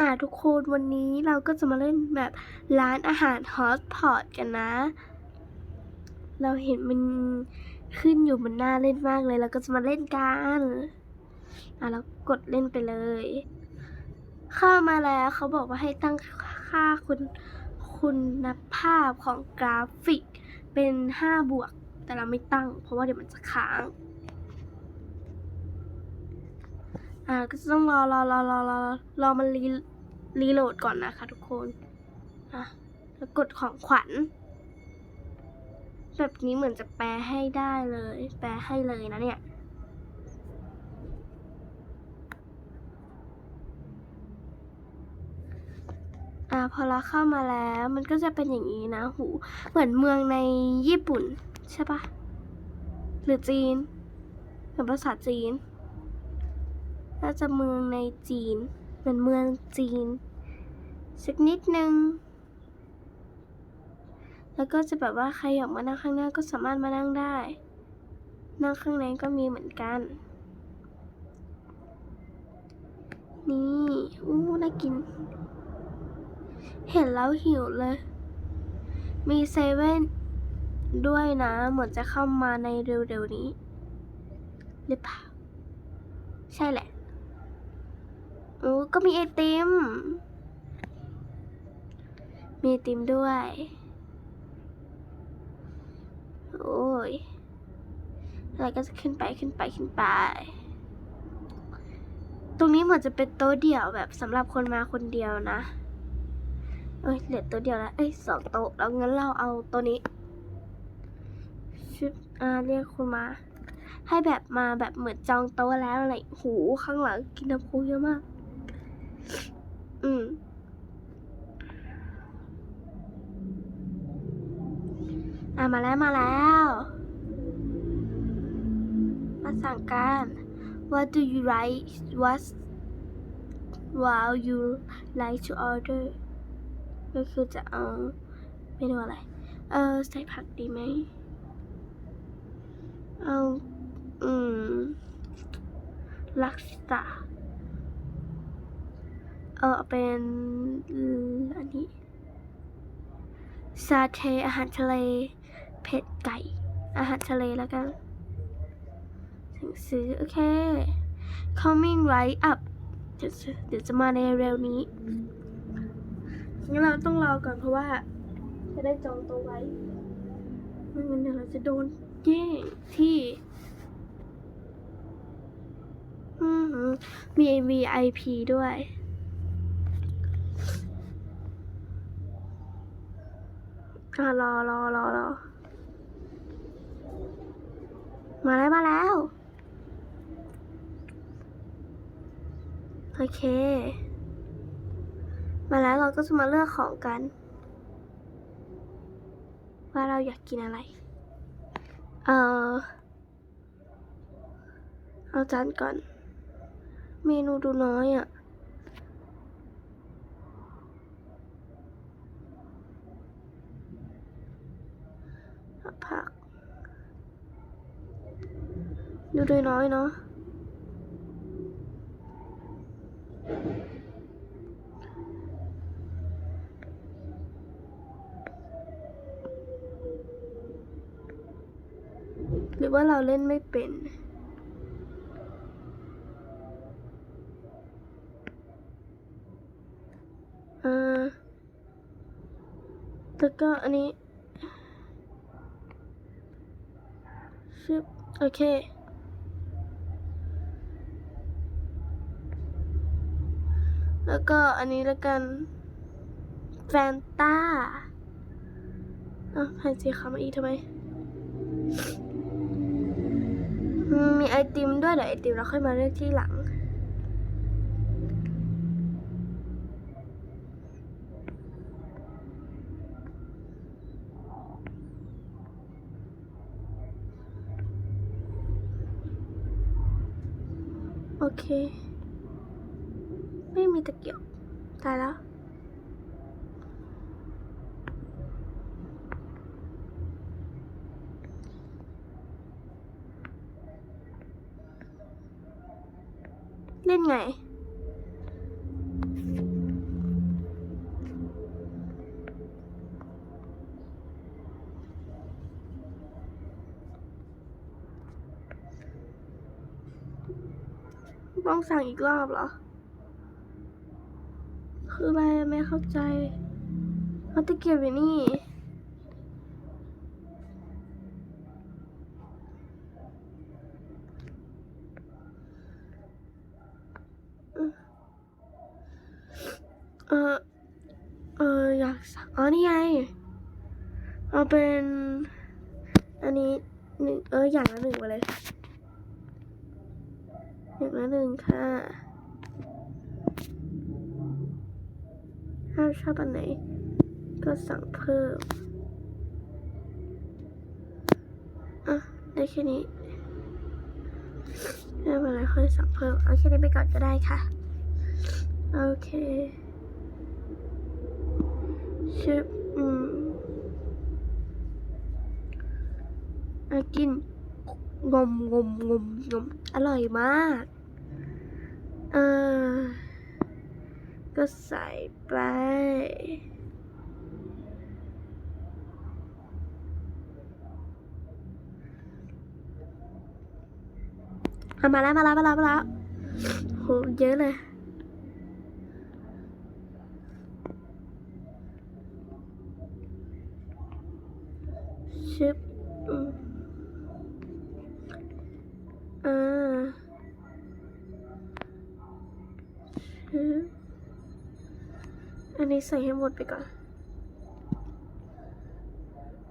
อ่าทุกคนวันนี้เราก็จะมาเล่นแบบร้านอาหารฮอตพอตกันนะ เราเห็นมันขึ้นอยู่มันน่าเล่นมากเลยเราก็จะมาเล่นกันอะเรากดเล่นไปเลย เข้ามาแล้วเขาบอกว่าให้ตั้งค่าคุณคุณภาพของกราฟิกเป็น 5 บวก แต่เราไม่ตั้ง เพราะว่าเดี๋ยวมันจะค้าง อ่า ก็จะต้องรอรอรอรอรอรอมันรีรีโหลดก่อนนะคะทุกคน อะ แล้วกดของขวัญ แบบนี้เหมือนจะแปลให้ได้เลย แปลให้เลยนะเนี่ยอ่าพอเราเข้ามาแล้วมันก็จะเป็นอย่างนี้นะหูเหมือนเมืองในญี่ปุ่น ใช่ปะหรือจีนเหมือนภาษาจีน น่าจะเมืองในจีน เหมือนเมืองจีน สักนิดนึง แล้วก็จะแบบว่าใครอยากมานั่งข้างหน้าก็สามารถมานั่งได้ นั่งข้างในก็มีเหมือนกัน นี่อู้น่ากิน เห็นแล้วหิวเลย มีเซเว่นด้วยนะ เหมือนจะเข้ามาในเร็วๆนี้ หรือเปล่า ใช่แหละ ก็มีไอติม มีไอติมด้วย โอ้ย อะไรก็จะขึ้นไปขึ้นไปขึ้นไป ตรงนี้เหมือนจะเป็นโต๊ะเดี่ยวแบบสำหรับคนมาคนเดียวนะ เอ้ยเหลือโต๊ะเดียวแล้ว เอ้ยสองโต๊ะแล้วงั้นเราเอาตัวนี้ชุดอ่าเรียกคุณมาให้แบบมาแบบเหมือนจองโต๊ะแล้วอะไร หูข้างหลังกินน้ำพุเยอะมาก อืม อะ มาแล้วมาแล้ว มาสั่งกัน What do you like What Wow you like to order ก็คือจะเอาเมนูอะไร เออใส่ผักดีไหม เอาอืมลักษาเออเป็นอันนี้ซาเทอาหารทะเล เผ็ดไก่ อาหารทะเลแล้วกันถึงซื้อ โอเค coming right up เดี๋ยวจะเดี๋ยวจะมาในเร็วนี้งั้นเราต้องรอก่อนเพราะว่า จะได้จองโต๊ะไว้ไม่งั้นเดี๋ยวเราจะโดนแย่งที่อือหือมี VIP ด้วยรอรอรอรอ มาแล้วมาแล้ว โอเค มาแล้วเราก็จะมาเลือกของกัน ว่าเราอยากกินอะไร เออเอาจานก่อน เมนูดูน้อยอะ่ะ ผัก ดูดูน้อยเนาะหรือว่าเราเล่นไม่เป็นอ่าแล้วก็อันนี้ชึบโอเค แล้วก็อันนี้แล้วกันแฟนตาอะให้สีขาวมาอีกทำไม มีไอติมด้วยเดี๋ยวไอติมเราค่อยมาเลือกที่หลัง โอเค ไมีตะเกียบตายแล้วเล่นไง ต้องสั่งอีกรอบเหรอ คืออะไรไม่เข้าใจเขาตะเกียบอยู่นี่เออเอออยากสั่งอ๋อนี่ไงเอาเป็นอันนี้หนึ่งเอออย่างละหนึ่งไปเลยอย่างละหนึ่งค่ะ ถ้าชอบอันไหน ก็สั่งเพิ่ม อะ ได้แค่นี้ไม่เป็นไรค่อยสั่งเพิ่ม เอาแค่นี้ไปก่อนก็ได้ค่ะ โอเคชิบอืมอากินงมงมงมงมอร่อยมาก เออ ก็ใส่ไป มาแล้วมาแล้วมาแล้วมาแล้วโหเยอะเลยชึบ นี้ใส่ให้หมดไปก่อน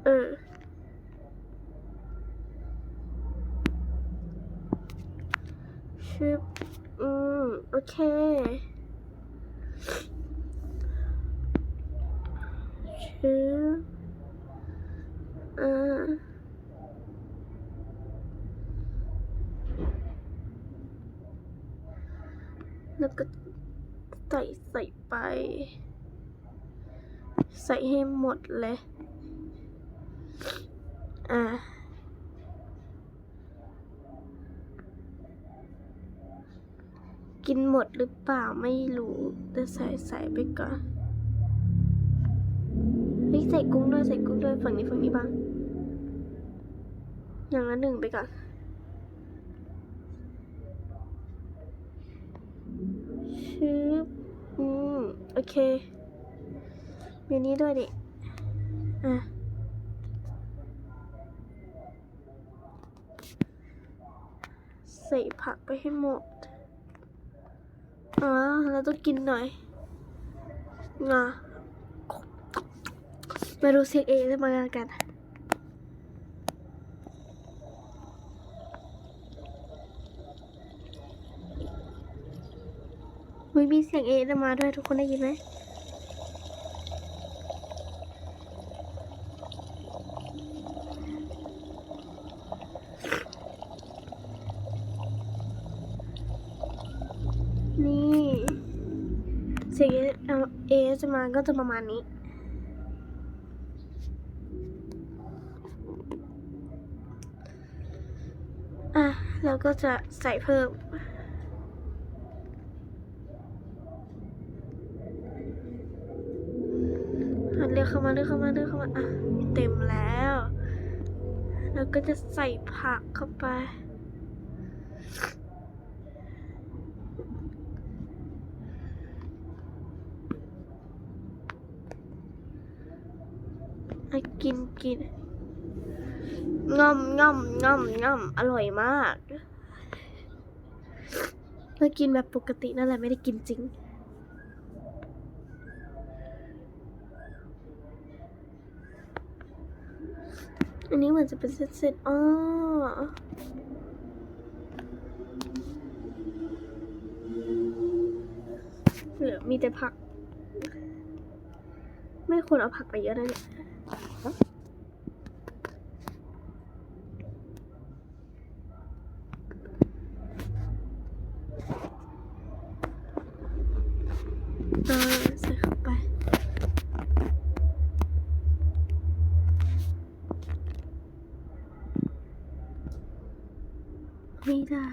เออ ชึบ อืม โอเค ชึบ อ่าแล้วก็ใส่ใส่ไป ใส่ให้หมดเลย อ่ากินหมดหรือเปล่าไม่รู้แต่ใส่ใส่ไปก่อนเฮ้ยใส่กุ้งด้วยใส่กุ้งด้วยฝั่งนี้ฝั่งนี้บ้าง อย่างละหนึ่งไปก่อน ชืบอืม โอเค มีนี้ด้วยดิ อะ ใส่ผักไปให้หมด อ๋อ เราต้องกินหน่อยงามาดูเสียงเอจะมากันมีเสียงเอจะมาด้วยทุกคนได้ยินไหม นี่ เสียง จะมาก็จะประมาณนี้ อะแล้วก็จะใส่เพิ่มเรียกเข้ามาเรียกเข้ามาเรียกเข้ามาอะเต็มแล้ว แล้วก็จะใส่ผักเข้าไป กินกินง่อมง่อมง่อมง่อมอร่อยมากเรากินแบบปกตินั่นแหละไม่ได้กินจริง อันนี้เหมือนจะเป็นเซตๆอ๋อเหลือมีแต่ผัก ไม่ควรเอาผักไปเยอะนะเนี่ย อ่าใส่เข้าไป ไม่ได้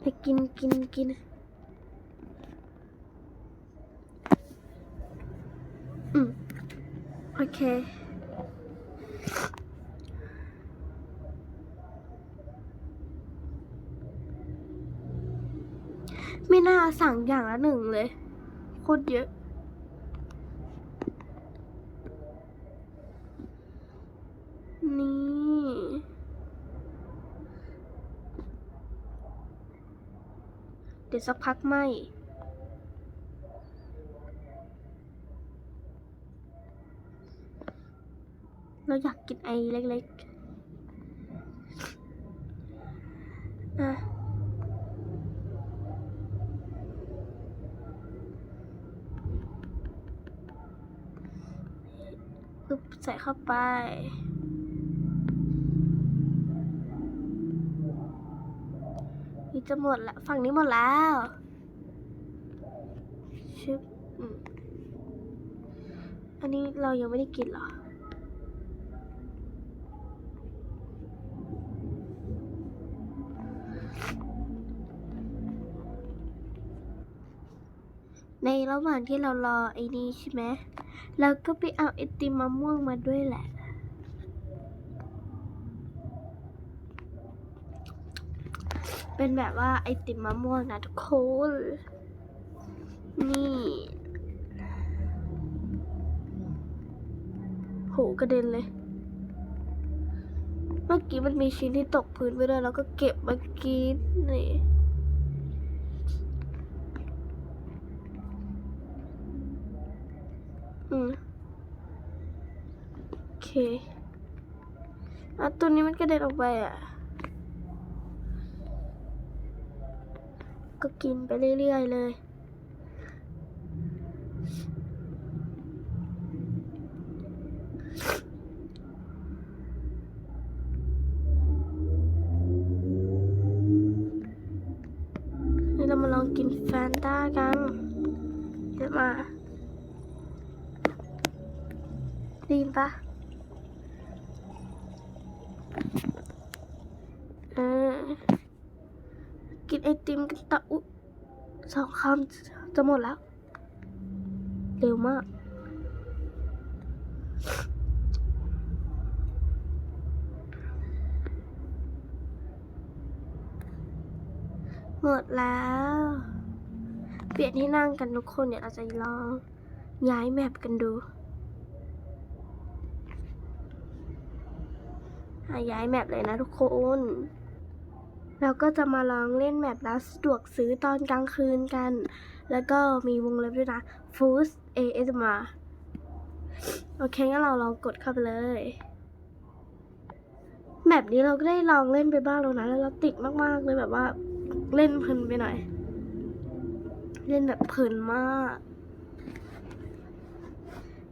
ไปกินกินกินอืมโอเค น่าสั่งอย่างละหนึ่งเลย โคตรเยอะ นี่ เดี๋ยวสักพักไหมเราอยากกินไอเล็กๆ อะ อึบใส่ เข้าไป นี่จะหมดละฝั่งนี้หมดแล้วชึบอันนี้เรายังไม่ได้กินเหรอในระหว่างที่เรารอไอ้นี่ใช่ไหม เราก็ไปเอาไอติมมะม่วงมาด้วยแหละ เป็นแบบว่าไอติมมะม่วงนะทุกคน นี่โหกระเด็นเลย เมื่อกี้มันมีชิ้นที่ตกพื้นไปด้วยแล้วก็เก็บมากินนี่ อืมโอเคอะตัวนี้มันกระเด็นออกไปอะ ก็กินไปเรื่อยๆเลย สองคำจะหมดแล้ว เร็วมาก หมดแล้ว เปลี่ยนที่นั่งกันทุกคนเดี๋ยวเราจะลองย้ายแมปกันดูย้ายแมปเลยนะทุกคน เราก็จะมาลองเล่นแมปร้านสะดวกซื้อตอนกลางคืนกัน แล้วก็มีวงเล็บด้วยนะ Food ASMR โอเคงั้นเราลองกดเข้าไปเลย แมปนี้เราก็ได้ลองเล่นไปบ้างแล้วนะ แล้วเราติดมากๆเลยแบบว่าเล่นเพลินไปหน่อย เล่นแบบเพลินมาก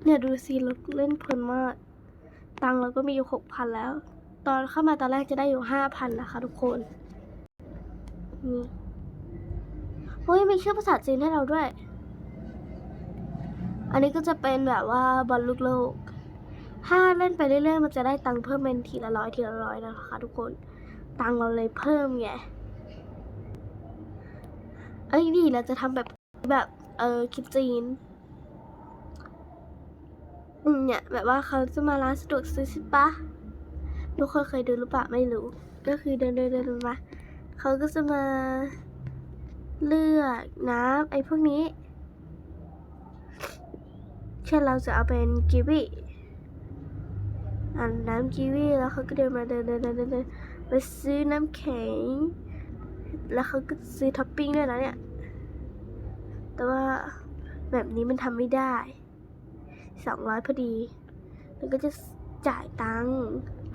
เนี่ยดูสิเราเล่นเพลินมาก ตังเราก็มีอยู่หกพันแล้ว ตอนเข้ามาตอนแรกจะได้อยู่ห้าพันนะคะทุกคน นี่เฮ้ยมีชื่อภาษาจีนให้เราด้วย อันนี้ก็จะเป็นแบบว่าบอลลูกโลก ถ้าเล่นไปเรื่อยๆ มันจะได้ตังค์เพิ่มเป็นทีละร้อยทีละร้อยนะคะทุกคน ตังค์เราเลยเพิ่มไง เอ้ยนี่เราจะทำแบบแบบเออคลิปจีนอืมเนี่ยแบบว่าเขาจะมาร้านสะดวกซื้อใช่ปะทุกคนเคยดูหรือเปล่าไม่รู้ ก็คือเดินเดินเดินมา เขาก็จะมาเลือกน้ำไอ้พวกนี้ เช่นเราจะเอาเป็นกีวีอันน้ำกีวีแล้วเขาก็เดินมาเดินเดินเดินเดินไปซื้อน้ำแข็ง แล้วเขาก็ซื้อท็อปปิ้งด้วยนะเนี่ย แต่ว่าแบบนี้มันทำไม่ได้สองร้อยพอดี แล้วก็จะจ่ายตังค์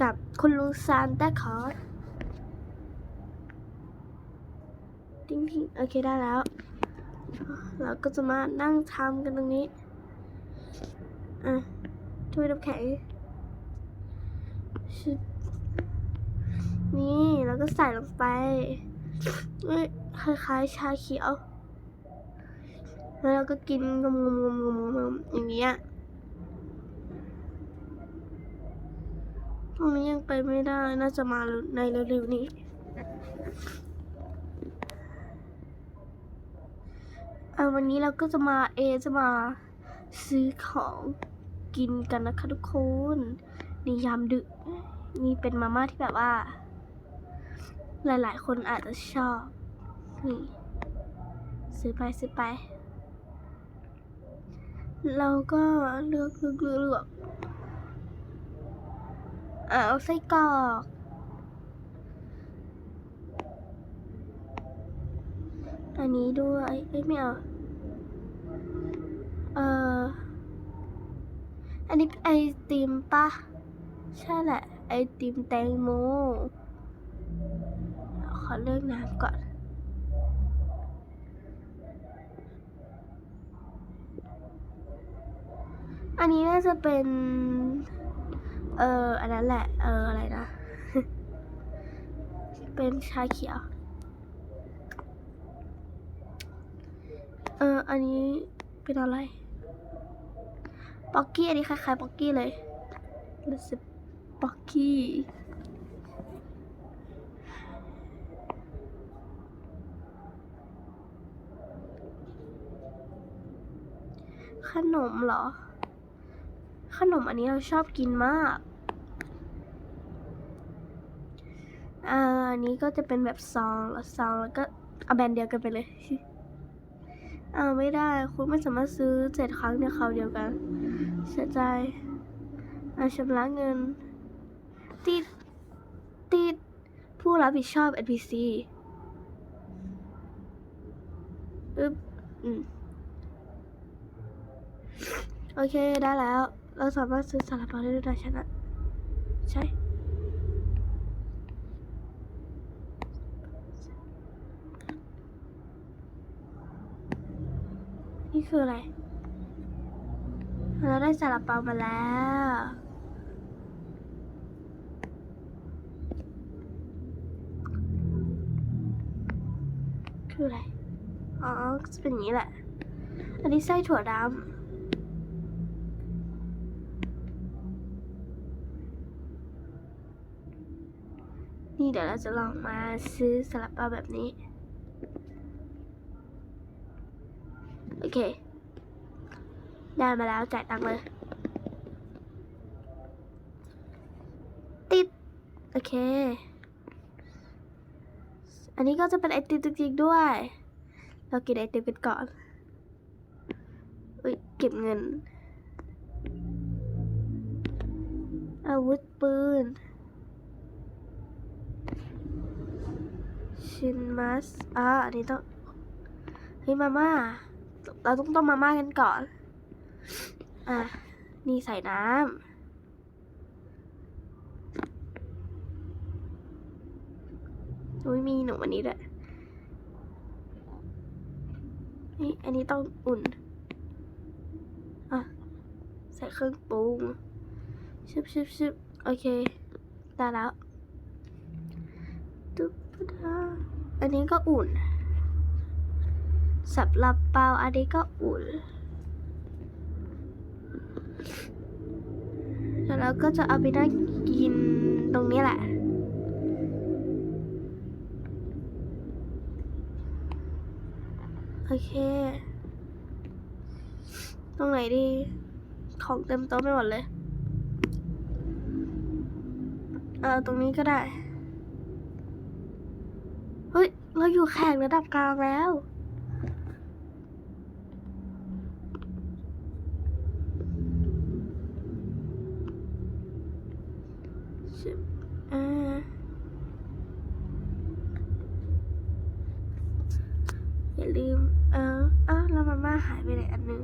กับคุณลุงซานต้าคอส ทิ้งทิ้งโอเคได้แล้ว เราก็จะมานั่งทำกันตรงนี้ อะถ้วยน้ำแข็งชึบนี่แล้วก็ใส่ลงไปเอ้ยคล้ายๆ ชาเขียว แล้วเราก็กินงมงมงมงมงมอย่างเงี้ยตรงนี้ยังไปไม่ได้ น่าจะมาในเร็วๆนี้ อะ วันนี้เราก็จะมาเอจะมาซื้อของกินกันนะคะทุกคนในยามดึก นี่เป็นมาม่าที่แบบว่า หลายๆ คนอาจจะชอบ นี่ ซื้อไปซื้อไป เราก็เลือกเลือกเลือกเอาไส้กรอกอันนี้ด้วย เอ้ยไม่เอา ออ อันนี้ไอติมปะใช่แหละ ไอติมแตงโม ขอเลือกน้ำก่อน อันนี้น่าจะเป็น เอออันนั้นแหละ เออ อะไรนะ เป็นชาเขียว เออ อันนี้เป็นอะไร ป๊อกกี้อันนี้คล้ายๆป๊อกกี้เลยรู้สึกป๊อกกี้ ขนมเหรอ ขนมอันนี้เราชอบกินมากอันนี้ก็จะเป็นแบบซองแล้วซองแล้วก็เอาแบรนด์เดียวกันไปเลย อ่าไม่ได้ คุณไม่สามารถซื้อเจ็ดครั้งในคราวเดียวกัน เสียใจอาชำระเงิน ติด ติด ผู้รับผิดชอบ NPC อึ๊บอืมโอเค ได้แล้ว เราสามารถซื้อสาลาเปาได้ด้วยนะฉันะ ใช่นี่คืออะไร เราได้สาลาเปามาแล้ว คืออะไร อ๋อจะเป็นอย่างนี้แหละ อันนี้ไส้ถั่วดำนี่เดี๋ยวเราจะลองมาซื้อสลับเปาแบบนี้ โอเค ได้มาแล้วจ่ายตังค์เลย ติด โอเค อันนี้ก็จะเป็นไอติมจริงๆด้วย เรากินไอติมกันก่อนอุ้ยเก็บเงิน อาวุธปืน ชินมัสอ่าอันนี้ต้องเฮ้ยมาม่า เราต้องต้มมาม่ากันก่อน อะ นี่ใส่น้ำอุ้ยมีหนูอันนี้ด้วยนี่อันนี้ต้องอุ่น อะ ใส่เครื่องปรุงชึบชึบชึบโอเค ได้แล้วตุ๊บดาอันนี้ก็อุ่นสับลับเปาอันนี้ก็อุ่น แล้วเราก็จะเอาไปนั่งกินตรงนี้แหละ โอเค ตรงไหนดี ของเต็มโต๊ะไม่หมดเลย เออ ตรงนี้ก็ได้ เฮ้ย เราอยู่แข่งระดับกลางแล้ว ชิบอ่า อย่าลืม เอออ้าวแล้วมาม่าหายไปไหนอันนึง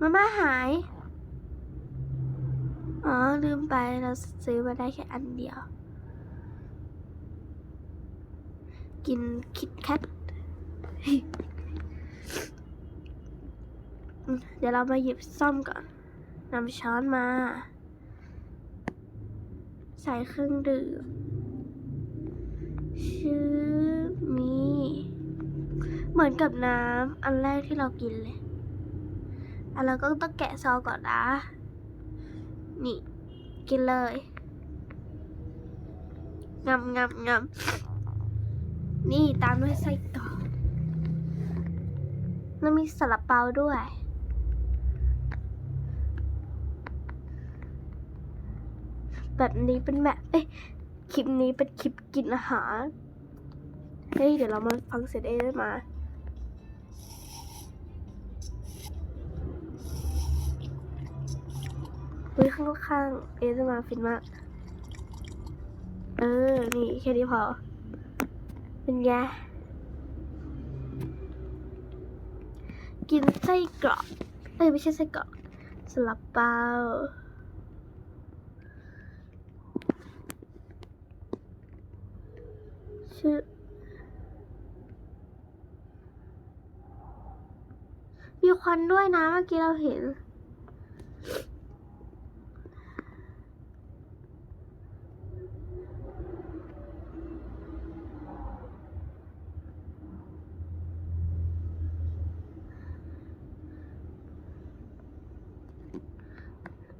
มาม่าหาย อ๋อ ลืมไปเราซื้อมาได้แค่อันเดียว กินคิดแคทเดี๋ยวเรามาหยิบซ่อมก่อนนำช้อนมา ใส่เครื่องดื่ม ชื่อมี เหมือนกับน้ำอันแรกที่เรากินเลยอันเราก็ต้องแกะซองก่อนนะ นี่ กินเลยงำงำงำนี่ตามด้วยไส้กรอกแล้วมีสลับเปาด้วย แบบนี้เป็นแบบ เอ้ย คลิปนี้เป็นคลิปกินอาหาร เฮ้ย เดี๋ยวเรามาฟังเสียงเอมา เฮ้ย ข้างๆเอจะมาฟินมาก เออ นี่ แค่นี้พอ เป็นไง กินไส้กรอกเอ้ย ไม่ใช่ไส้กรอกสลับเปล่าชื่อ มีควันด้วยนะเมื่อกี้เราเห็น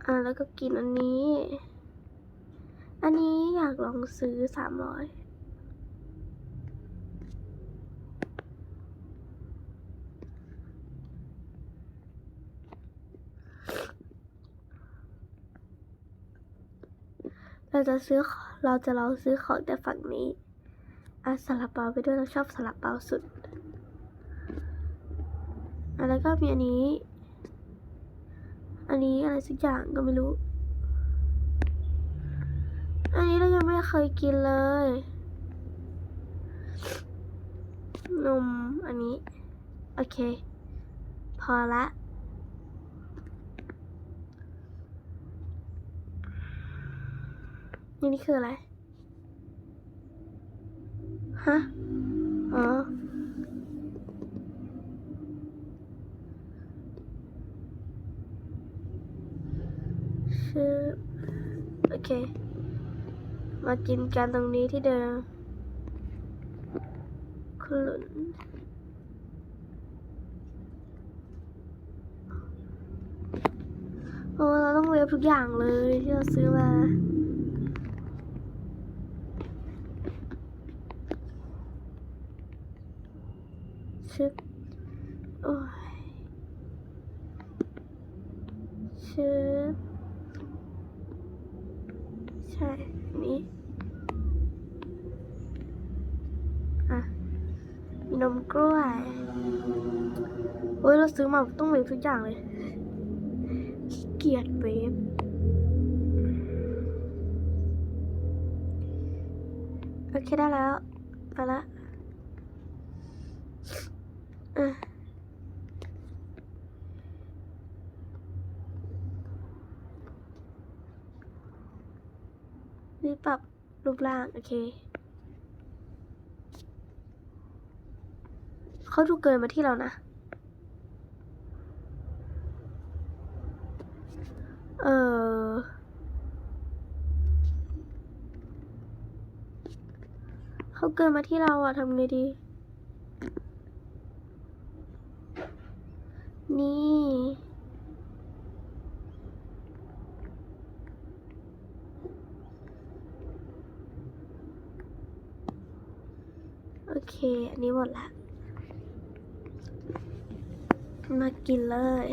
อ่าแล้วก็กินอันนี้ อันนี้อยากลองซื้อสามร้อย จะซื้อเราจะลองซื้อของแต่ฝั่งนี้อะสลับเปาไปด้วยเราชอบสลับเปาสุดอะแล้วก็มีอันนี้ อันนี้อะไรสักอย่างก็ไม่รู้ อันนี้เรายังไม่เคยกินเลย นมอันนี้ โอเค พอละ นี่นี่คืออะไร ฮะ อ๋อ ชื่อ โอเค มากินกันตรงนี้ที่เดิมขลุนโอ้เราต้องเวฟทุกอย่างเลยที่เราซื้อมา ชึบโอ้ย ชึบใช่นนี้อะมีนมกล้วยโอ้ยเราซื้อมาต้องเวฟทุกอย่างเลยขี้เกียจเวฟโอเคได้แล้ว ไปละอะนี่ ปรับรูปร่าง โอเค เขาดูเกินมาที่เรานะ เออ เขาเกินมาที่เราอะทำไงดี นี่ เค อันนี้หมดละ มากินเลย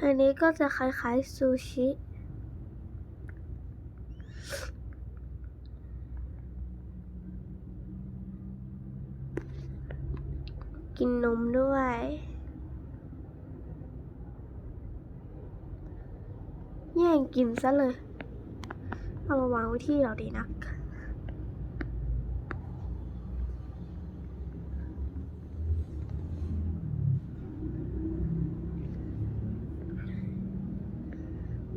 อันนี้ก็จะคล้ายๆซูชิกินนมด้วย แย่งกินซะเลย เอามาวางไว้ที่เราดีนัก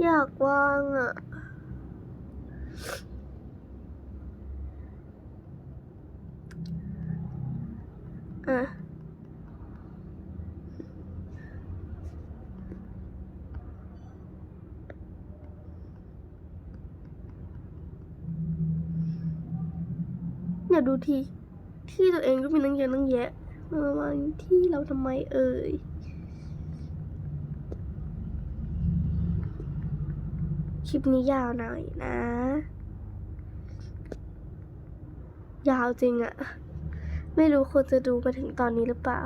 อยากวางอะ อะเนี่ยดูที ที่ตัวเองก็มีตั้งเยอะนังแยะมาวางที่เราทำไมเอ่ย คลิปนี้ยาวหน่อยนะ ยาวจริงอะไม่รู้คนจะดูมาถึงตอนนี้หรือเปล่า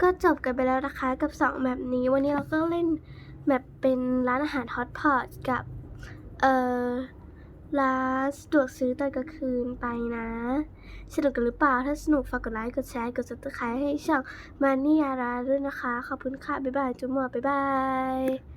ก็จบกันไปแล้วนะคะกับ2แมปนี้ วันนี้เราก็เล่นแมปเป็นร้านอาหารฮอตพอตกับ เอ่อ ร้านสะดวกซื้อตอนกลางคืนไปนะ สนุกกันหรือเปล่า ถ้าสนุกฝากกดไลค์ กดแชร์ กดซับสไครต์ให้ช่องมานี่ยาราด้วยนะคะ ขอบคุณค่ะ บ๊ายบาย จุ๊มหมอบ๊ายบาย